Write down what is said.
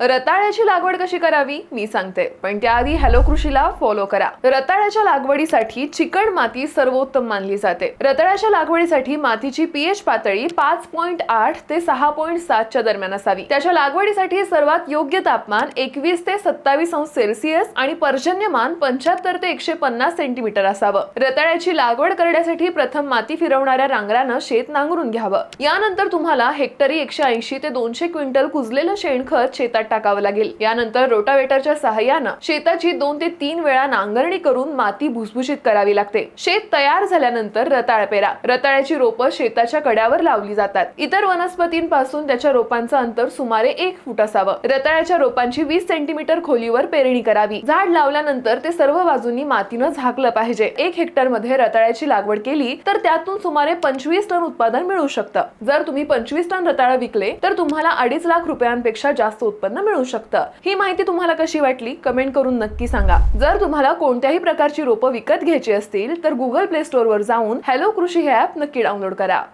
रताळ्याची लागवड कशी करावी? मी सांगते. पण त्याआधी हॅलो कृषीला फॉलो करा. रताळ्याच्या लागवडीसाठी चिकण माती सर्वोत्तम मानली जाते. रताळ्याच्या लागवडीसाठी मातीची पीएच पातळी पाच पॉईंट आठ ते सहा पॉईंट सातच्या दरम्यान असावी. त्याच्या लागवडीसाठी सर्वात योग्य तापमान एकवीस ते सत्तावीस अंश सेल्सिअस आणि पर्जन्यमान पंच्याहत्तर ते एकशे पन्नास सेंटीमीटर असावं. रताळ्याची लागवड करण्यासाठी प्रथम माती फिरवणाऱ्या रांगरानं शेत नांगरून घ्यावं. यानंतर तुम्हाला हेक्टरी एकशे ऐंशी ते दोनशे क्विंटल कुजलेलं शेणखत शेतात टाकावं लागेल. यानंतर रोटावेटरच्या सहाय्यानं शेताची दोन ते तीन वेळा नांगरणी करून माती भुसभुशीत करावी लागते. शेत तयार झाल्यानंतर रताळ पेरा. रताळ्याची रोपं शेताच्या कड्यावर लावली जातात. इतर वनस्पतींपासून त्याच्या रोपांचं अंतर सुमारे एक फूट असावं. रताळ्याच्या रोपांची वीस सेंटीमीटर खोलीवर पेरणी करावी. झाड लावल्यानंतर ते सर्व बाजूंनी मातीनं झाकलं पाहिजे. एक हेक्टरमध्ये रताळ्याची लागवड केली तर त्यातून सुमारे पंचवीस टन उत्पादन मिळू शकतं. जर तुम्ही पंचवीस टन रताळ विकले तर तुम्हाला अडीच लाख रुपयांपेक्षा जास्त उत्पन्न मिळू शकतं. ही माहिती तुम्हाला कशी वाटली? कमेंट करून नक्की सांगा. जर तुम्हाला कोणत्याही प्रकारची रोपं विकत घ्यायची असतील तर गुगल प्ले स्टोअर वर जाऊन हॅलो कृषी हे ऍप नक्की डाउनलोड करा.